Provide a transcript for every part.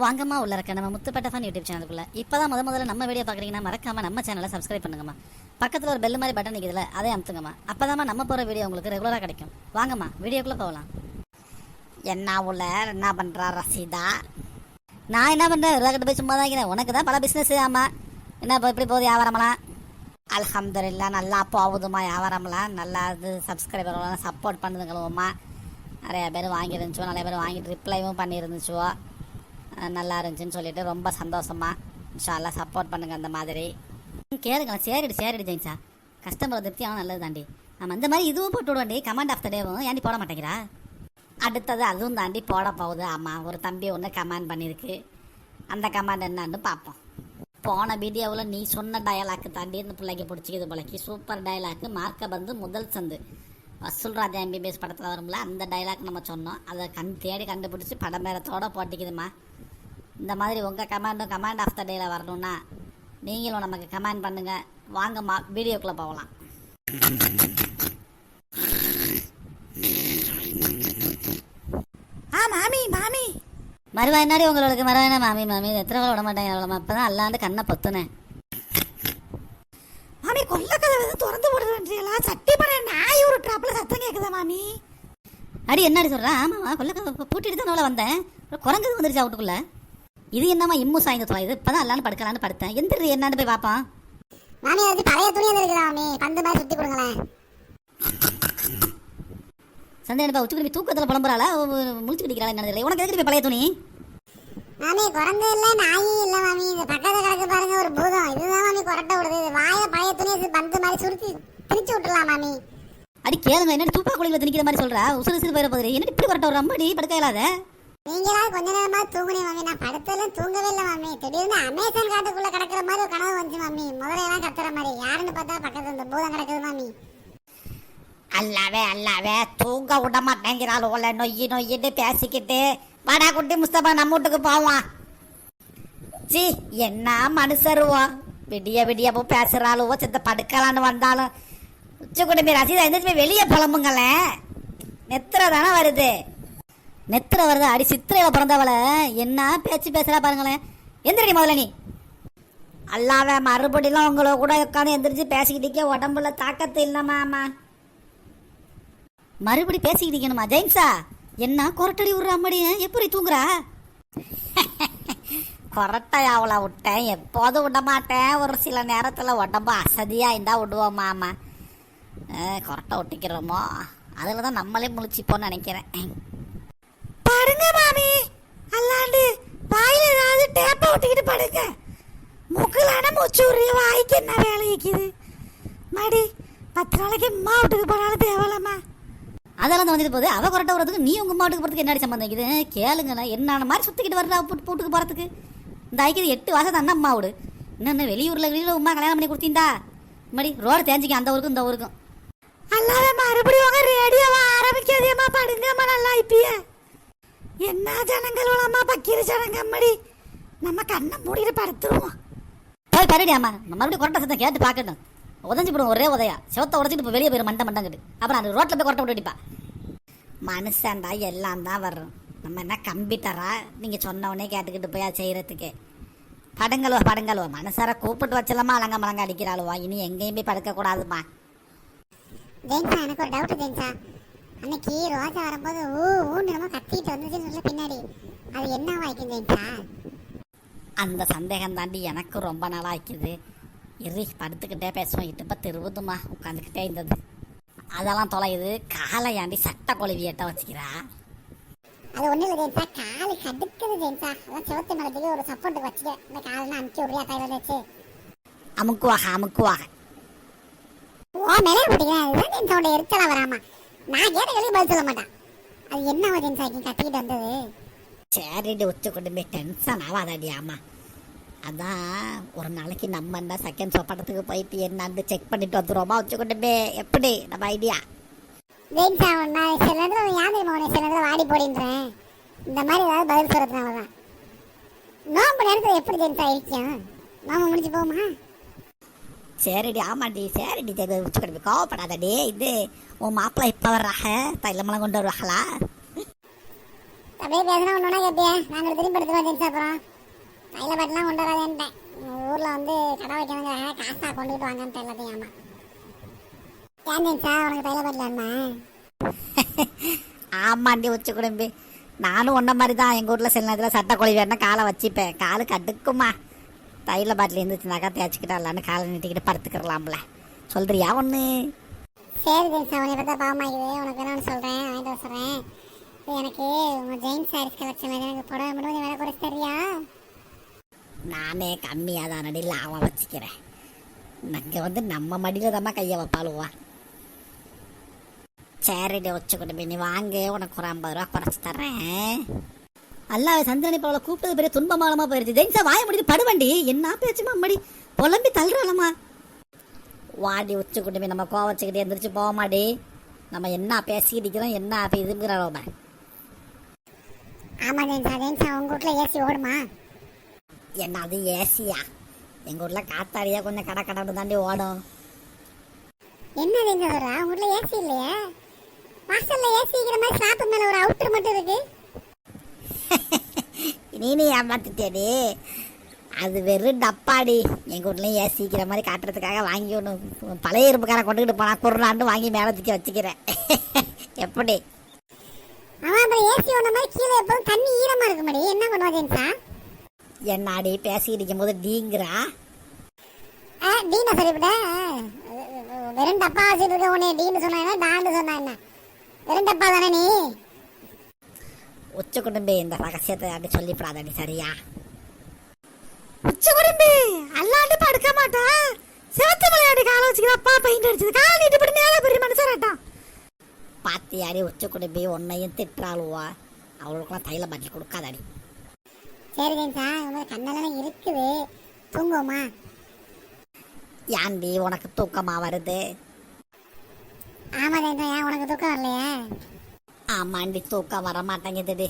வாங்கம்மா உள்ள இருக்க நம்ம முத்துப்பட்ட ஃபன் யூடியூப் சேனலுக்குள்ள இப்போதான் முத முதல்ல நம்ம வீடியோ பார்க்குறீங்கன்னா மறக்காம நம்ம சேனலை சப்ஸ்கிரைப் பண்ணுங்கம்மா. பக்கத்தில் ஒரு பெல் மாதிரி பட்டன் நிற்குதுல அதை அமுத்துங்கம்மா. அப்பதாம்மா நம்ம போகிற வீடியோ உங்களுக்கு ரெகுலராக கிடைக்கும். வாங்கம்மா வீடியோக்குள்ளே போகலாம். என்ன உள்ள என்ன பண்ணுறா ரசீதா? நான் என்ன பண்ணுறேன் விருதாக்கிட்ட போய் சும்மா தான் இருக்கிறேன். உனக்கு தான் பல பிஸ்னஸ் ஆமா. என்ன இப்போ எப்படி போகுது வியாபாரமெல்லாம் அலமதுல்லா நல்லா போகுதுமா வியாபாரம்லாம். நல்லா இது சப்ஸ்கிரைபர்லாம் சப்போர்ட் பண்ணுதுங்களுவோம்மா நிறைய பேர் வாங்கியிருந்துச்சோ நிறைய பேர் வாங்கிட்டு ரிப்ளைவும் பண்ணியிருந்துச்சுவோ நல்லா இருந்துச்சுன்னு சொல்லிட்டு ரொம்ப சந்தோஷமா இன்ஷால்லாம் சப்போர்ட் பண்ணுங்க அந்த மாதிரி. கேளுங்க சரிடி சேரிடு ஜெயின்ஸா கஸ்டமர் திருப்தி நல்லது தாண்டி நம்ம இந்த மாதிரி இதுவும் போட்டு விடுவாண்டி கமாண்ட் ஆஃப் த டேவும் ஏன்டி போட மாட்டேங்கிறா? அடுத்தது அதுவும் தாண்டி போட போகுது ஆமாம் ஒரு தம்பி ஒன்று கமெண்ட் பண்ணியிருக்கு அந்த கமெண்ட் என்னன்னு பார்ப்போம். போன வீடியோவில் நீ சொன்ன டயலாக்கு தாண்டி இந்த பிள்ளைக்கு பிடிச்சிக்கிது பிள்ளைக்கு சூப்பர் டயலாக்கு மார்க்க வந்து முதல் சந்து. வசூல் ராஜா எம்பிபிஎஸ் படத்தில் வரும்ல அந்த டயலாக் நம்ம சொன்னோம். அதை கண் தேடி கண்டுபிடிச்சி படம் பேரத்தோட போட்டிக்குதுமா. இந்த மாதிரி உங்கள் கமாண்டும் கமாண்ட் ஆஃப் த டேல வரணும்னா நீங்களும் நமக்கு கமெண்ட் பண்ணுங்க. வாங்கம்மா வீடியோக்குள்ளே போகலாம். ஆ மாமி மாமி. மறுவா என்னாடி உங்களுக்கு மறுவாயினா மாமி மாமி? எத்தனை விட மாட்டேங்க அவ்வளோ அப்போ தான் அல்லாண்டு கண்ணை பொத்துனேன். மாமி கொல்ல கதவை எதுவும் திறந்து போடுறீங்களா சட்டி பட நாய் ஒரு ட்ராப்ல சத்தம் கேக்குதா மாமி? அடி என்னடி சொல்கிறேன் ஆமாம்மா கொல்ல பூட்டிட்டு தான் வந்தேன். குரங்கு வந்துருச்சு அவுட்டுக்குள்ளே இது என்னம்மா இம்மு தொலை இது இப்போ தான் அல்லாண்டு படுக்கலான்னு படுத்தேன். எந்திரி என்னான்னு போய் பார்ப்பான் மாமி அது பழைய துணி வந்துருக்குதா மாமி? பந்து மாதிரி சுத்தி கொடுங்களேன். சந்தேகம் உச்சி குடும்பி தூக்கத்தில் புலம்புறாளா? முடிச்சு கிடிக்கிறாள் என்ன தெரியல. உனக்கு எதுக்கு போய் பழைய துணி? மாமி குரங்கு இல்ல நாயும் இல்ல மாமி. இந்த பக்கத்துல கிடக்கு பாருங்க ஒரு பூதம். இதுதான் மாமி கொரட்டை விடுது. இது வாய பழைய துணி பந்து மாதிரி சுருட்டி பிரிச்சு விட்டுலாம் மாமி. அடி கேளுங்க. என்னடி தூப்பா குழியில் திணிக்கிற மாதிரி சொல்கிறா உசுறு உசுறு போயிட போகுது என்னடி இப்படி வரட்ட ஒரு அம்மாடி படுக்க இயலாத. நீங்களாவது கொஞ்ச நேரமா தூங்குனே மாமி. நான் படத்துல தூங்கவே இல்லை மாமி. திடீர்னு அமேசான் காட்டுக்குள்ள கிடக்குற மாதிரி ஒரு கனவு வந்துச்சு மாமி. முதலையெல்லாம் கத்துற மாதிரி. யாருன்னு பார்த்தா பக்கத்துல இந்த பூதம் கிடக்குது மாமி. அல்லாவே அல்லாவே தூங்க விட மாட்டேங்கிறாள் ஓல நொய்யி நொய்யிட்டு பேசிக்கிட்டு. வாடா குட்டி முஸ்தபா நம்ம வீட்டுக்கு போவான் சி என்ன மனுஷருவோ விடிய விடிய போ பேசுறாளுவோ சித்த படுக்கலான்னு வந்தாலும். உச்சி குடும்பி ரசீதா எந்திரிச்சு வெளியே புலம்புங்களேன். நெத்திர தானே வருது. நெத்திர வருதா அடி சித்திரையில பிறந்தவள. என்ன பேச்சு பேசுறா பாருங்களேன். எந்திரடி முதல்ல நீ. அல்லாவே மறுபடியெல்லாம் உங்களை கூட உட்காந்து எந்திரிச்சு பேசிக்கிட்டே உடம்புல தாக்கத்து இல்லைம்மா ஆமா மறுபடி பேசிக்கிட்டு இருக்கணுமா ஜெயிம்ஸா? என்ன கொரட்டடி விடுற அம்மடி எப்படி தூங்குறா? கொரட்டை அவளை விட்டேன். எப்போதும் விட மாட்டேன். ஒரு சில நேரத்தில் உடம்பு அசதியாக இருந்தால் விடுவோம் மாமா. கொரட்டை ஒட்டிக்கிறோமோ? அதில் தான் நம்மளே முழிச்சிப்போன்னு நினைக்கிறேன். படுங்க மாமி. அல்லாண்டு வாயில ஏதாவது டேப்ப விட்டுக்கிட்டு படுங்க. மூக்கலான மூச்சு உரிய வாய்க்கு என்ன வேலை இருக்குது? மாடி பத்து நாளைக்கு அம்மா வீட்டுக்கு போனாலும் தேவலம்மா அதெல்லாம் வந்துட்டு போகுது. அவ கொரட்டை விடுறதுக்கு நீ உங்கள் மாட்டுக்கு போகிறதுக்கு என்னடி சம்பந்தம் இருக்குது? கேளுங்கண்ணா என்னென்ன மாதிரி சுற்றிக்கிட்டு வர்றா பூட்டு பூட்டுக்கு போகிறதுக்கு இந்த ஐக்கியது எட்டு வாசம் தான் அம்மா விடு. இன்னும் வெளியூரில் வெளியூரில் உமா கல்யாணம் பண்ணி கொடுத்தீண்டா மடி ரோடு தேஞ்சிக்க அந்த ஊருக்கும் இந்த ஊருக்கும். அல்லாத மறுபடியும் உங்க ரேடியோவை ஆரம்பிக்காதேம்மா படுங்கம்மா நல்லா இப்பய என்ன ஜனங்கள் உலமா பக்கிர ஜனங்க அம்மடி? நம்ம கண்ணை மூடிட்டு படுத்துருவோம். போய் பரடி அம்மா. மறுபடியும் கொரட்டை சத்தம் கேட்டு பார்க்கட்டும் உதஞ்சி போடும் ஒரே உதயா. செவத்தை உடச்சிட்டு இப்போ வெளியே போயிடும் மண்டை மண்டங்கிட்டு அப்புறம் அந்த ரோட்டில் போய் கொரட்டை விட்டு அடிப்பா மனுஷன்டா எல்லாம் தான் வர்றோம். நம்ம என்ன கம்பிட்டரா? நீங்கள் சொன்ன உடனே கேட்டுக்கிட்டு போய் செய்கிறதுக்கு படுங்கலுவா படுங்கலுவா மனுஷரை கூப்பிட்டு வச்சலாமா அலங்க மலங்க அடிக்கிறாளுவா. இனி எங்கேயும் போய் படுக்கக்கூடாதுமா. ஜெயின்ஸா எனக்கு ஒரு டவுட் ஜெயின்ஸா அன்னைக்கு ரோஜா வரும்போது ஊ ஊன்னு நம்ம கத்திட்டு வந்துச்சுன்னு சொல்ல பின்னாடி. அது என்ன வாய்க்கும் ஜெயின்ஸா அந்த சந்தேகம் தாண்டி எனக்கு ரொம்ப நாளாக ஆக்கிது இரு படுத்துக்கிட்டே பேசுவோம். இட்டுப்ப திருவுதுமா உட்காந்துக்கிட்டே இருந்தது. அதெல்லாம் தொலையுது. காலை ஏண்டி சட்டை கொழுவி எட்ட வச்சுக்கிறா? அது ஒண்ணு இல்லை ஜெயின்ஸா காலு கடுக்குது ஜெயின்ஸா அதான் சிவத்து மலத்துக்கு ஒரு சப்போர்ட் வச்சுக்க. இந்த காலெல்லாம் அமுக்கி விடுறியா கையில வச்சு அமுக்குவாக அமுக்குவாக. ஓ மேலே போட்டீங்கன்னா அதுதான் ஜெயின்ஸாவோட எரிச்சலா வராமா? நான் கேட்ட கேள்வி பதில் சொல்ல மாட்டான். அது என்ன ஜெயின்ஸா இங்கே கத்திக்கிட்டு வந்தது? சரிடி உச்சி கொண்டு போய் டென்ஷன் ஆகாதடி ஆமா. அதான் ஒரு நாளைக்கு நம்ம என்ன செகண்ட் ஷோ படத்துக்கு போயிட்டு என்னான்னு செக் பண்ணிட்டு வந்துடுவோமா உச்சி கொண்டு போய். எப்படி? நம்ம ஐடியா ஜெயின்ஸா நான் சில நேரத்தில் தெரியுமா உன்னை சில நேரத்தில் வாடி போடின்றேன்? இந்த மாதிரி ஏதாவது பதில் சொல்றதுனால தான் நோம்பு நேரத்தில் எப்படி ஜெயின்ஸா இருக்கும் நோம்பு முடிஞ்சு போகுமா? சரிடி ஆமாடி சரிடி சரி போய் கோவப்படாதடி இது உன் மாப்பிள்ளை இப்போ வர்றாக தைலமெல்லாம் கொண்டு வருவாங்களா அப்படியே பேசினா ஒன்று ஒன்றா கேட்பியா நாங்கள் திரும்பி எடுத்துருவோம் ஜென்ஸ் அப்புறம். கையில் பட்டெலாம் கொண்டு வராதேன்ட்டேன் ஊரில் வந்து கடை வைக்கணுங்க காசா கொண்டுகிட்டு வாங்கன்ட்டு எல்லாத்தையும் ஆமாம் ஏன் ஜென்ஸா உனக்கு கையில் பட்டலாமா ஆமாண்டி உச்சி குடும்பி நானும் ஒன்ன மாதிரி தான் எங்கள் வீட்டில் சில நேரத்தில் சட்டை கொழி வேணா காலை வச்சுப்பேன். காலு கடுக்குமா. தைல பாட்டில் இருந்துச்சுனாக்கா தேய்ச்சிக்கிட்டாலான்னு காலை நீட்டிக்கிட்டு படுத்துக்கிறலாம்ல. சொல்றியா ஒன்று சரி ஜென்ஸா உன்னை பார்த்தா பாவமாக்குது உனக்கு என்ன சொல்கிறேன் வாங்கிட்டு சொல்கிறேன் எனக்கு உங்கள் ஜெயின் சாரீஸ் கலெக்ஷன் எனக்கு புடவை மட்டும் கொஞ்சம் விலை குறைச்சி தரியா நானே கம்மியாக தான் நடி லாபம் வச்சுக்கிறேன். நாங்கள் வந்து நம்ம மடியில் தான் கையை வைப்பாளுவா. சரிடி வச்சு கொண்டு நீ வாங்க உனக்கு ஒரு ஐம்பது ரூபா குறைச்சி தர்றேன். அல்லாவே சந்திரனி போல கூப்பிட்டது பெரிய துன்பமாலமா போயிருச்சு. ஜெயின்ஸா வாய முடிது படுவண்டி. என்ன பேச்சுமா அம்மடி புலம்பி தள்ளுறாளம்மா. வாடி உச்சி குடும்பி நம்ம கோவம் வச்சுக்கிட்டு எந்திரிச்சு போக மாடி நம்ம என்ன பேசிக்கிட்டு இருக்கிறோம் என்ன இதுங்கிறோம் ஆமாம் ஜென்ஸா ஜென்ஸா உங்கள் வீட்டில் ஏசி ஓடுமா? என்ன அது ஏசியா? எங்கள் ஊரில் காத்தாடியா கொஞ்சம் கடை கடை தாண்டி ஓடும். என்ன ஜென்ஸா சொல்கிறா உங்கள் வீட்டில் ஏசி இல்லையா. வாசலில் ஏசி இருக்கிற மாதிரி ஸ்லாப்பு மேலே ஒரு அவுட்டர் மட்டும் இருக்கு. நீ நீ ஏமாத்திட்டேடி அது வெறும் டப்பாடி. எங்கள் வீட்லையும் ஏசிக்கிற மாதிரி காட்டுறதுக்காக வாங்கி ஒன்று பழைய இரும்புக்காரன் கொண்டுக்கிட்டு போனா குருளாண்டு வாங்கி மேலே தூக்கி வச்சுக்கிறேன். எப்படி? அவன் அப்புறம் ஏசி ஓடுற மாதிரி கீழே எப்போதும் தண்ணி ஈரமாக இருக்க முடியும் என்ன பண்ணுவா ஜென்ஸா என்னாடி பேசிக்கிட்டு இருக்கும்போது டீங்கிறா? ஆ டீனை சொல்லிவிட்டேன் வெறும் டப்பா வச்சுட்டு இருக்க உன்னை டீன்னு சொன்னா என்ன? டான்னு சொன்னா என்ன? வெறும் டப்பா தானே நீ? உச்ச குடும்பி இந்த ரகசியத்தை அப்படி சொல்லிவிடாதடி சரியா? உச்ச குடும்பி அல்லாண்டு படுக்க மாட்டா? சிவத்து விளையாடி காலை வச்சுக்கிறப்பா பெயிண்ட் அடிச்சது. கால நீட்டு படி மேல பெரிய மனுஷராட்டான் பாத்தியாடி உச்ச குடும்பி உன்னையும் திட்டாளுவா அவளுக்குலாம் தைல பதில் கொடுக்காதாடி. சரி ஜென்ஸா உங்களுக்கு கண்ணெல்லாம் இருக்குது. தூங்குவோமா? ஏன்டி உனக்கு தூக்கமா வருது? ஆமா ஜென்ஸா ஏன் உனக்கு தூக்கம் வரலையே? ஆமாண்டி தூக்கம் வர மாட்டேங்குதுடி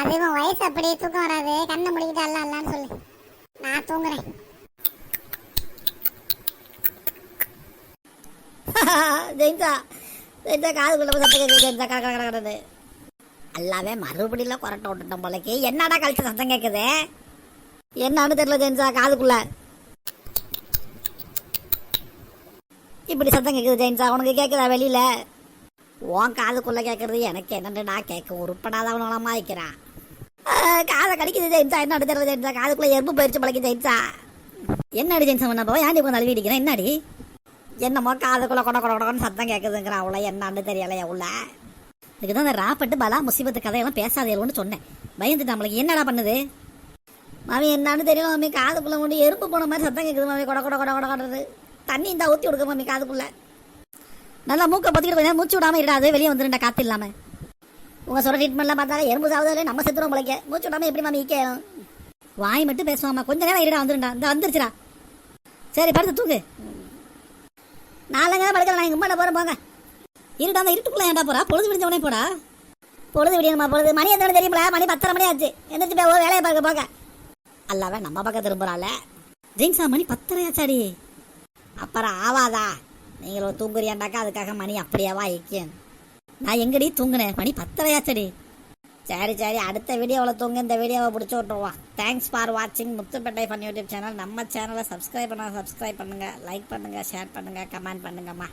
அது உன் வயசு அப்படி தூக்கம் வராது. கண்ணை முடிக்கிட்டு அல்ல அல்லான்னு சொல்லு. நான் தூங்குறேன். ஜெயிந்தா ஜெயிந்தா காதுக்குள்ள போய் சத்தம் கேட்குது ஜெயிந்தா கட கட கட எல்லாமே மறுபடியும் கொரட்டை விட்டுட்டோம் போலக்கு. என்னடா கழிச்சு சத்தம் கேட்குது என்னன்னு தெரியல ஜெயின்சா காதுக்குள்ள. இப்படி சத்தம் கேட்குது ஜெயின்சா உனக்கு கேட்குதா வெளியில? உன் காதுக்குள்ள கேட்கறது எனக்கு என்னடா கேட்க உருப்படாதவனமா வைக்கிறான் காதை கடிக்குது ஜெயின்சா. என்ன தெரியல ஜெயின்சா? காதுக்குள்ள எறும்பு பயிற்சி பழக்கி ஜெயின்சா. என்னடி ஜெயின்சா பண்ண பண்ணப்போ ஆண்டி கொஞ்சம் அழுவி அடிக்கிறேன் என்னடி? என்னமோ காதுக்குள்ள கொட கொட கொடன்னு சத்தம் கேட்குதுங்கிற அவள. என்னன்னு தெரியலையா உள்ள இதுக்கு தான் அந்த ராப்பட்டு பலா முசிபத்து கதையெல்லாம் பேசாதேன்னு சொன்னேன். பயந்துட்டு நம்மளுக்கு என்னடா பண்ணுது? மாமி என்னன்னு தெரியும் மாமி. காதுக்குள்ள கொண்டு எறும்பு போன மாதிரி சத்தம் கேட்குது மாமி. கொட கொட கொட கொட கொடது தண்ணி இந்த ஊற்றி கொடுக்க மாமி காதுக்குள்ள. நல்லா மூக்கை பத்திக்கிட்டு கொஞ்சம் மூச்சு விடாம இடாது வெளியே வந்துருண்டா காத்து இல்லாம. உங்க சொல்ற ட்ரீட்மெண்ட்லாம் பார்த்தாலே எறும்பு சாவதில்லை நம்ம செத்துறோம் பிழைக்க மூச்சு விடாம எப்படி மாமி ஈக்கணும் வாய் மட்டும் பேசுவாமா கொஞ்ச நேரம் இருடா வந்துருண்டா இந்த வந்துருச்சுடா. சரி படுத்து தூங்கு. நாலங்க படுக்கல நான் எங்க உம்மாட போறேன் போங்க. இருடா அந்த இருட்டுக்குள்ள ஏன்டா போறா? பொழுது விடிஞ்ச உடனே போடா. பொழுது விடியணுமா பொழுது? மணி எத்தனை தெரியுமில? மணி பத்தரை மணி ஆச்சு. எந்திரிச்சு போய் வேலையை பார்க்க போங்க. அல்லாவே நம்ம பக்கம் திரும்புறாள் ஜெயின்ஸா மணி பத்தரை ஆச்சாடி அப்புறம் ஆவாதா? நீங்களும் தூங்குறியாண்டாக்கா அதுக்காக மணி அப்படியாவா ஐக்கியம் நான் எங்கடி தூங்குனேன்? மணி பத்தரை ஆச்சடி சரி சரி அடுத்த வீடியோவில் தூங்க இந்த வீடியோவை பிடிச்சி விட்ருவோம் தேங்க்ஸ் ஃபார் வாட்சிங் முத்துப்பேட்டை ஃபன் யூடியூப் சேனல். நம்ம சேனலை சப்ஸ்கிரைப் பண்ண சப்ஸ்கிரைப் பண்ணுங்கள் லைக் பண்ணுங்கள் ஷேர் பண்ணுங்கள் கமெண்ட் பண்ணுங்கம்மா.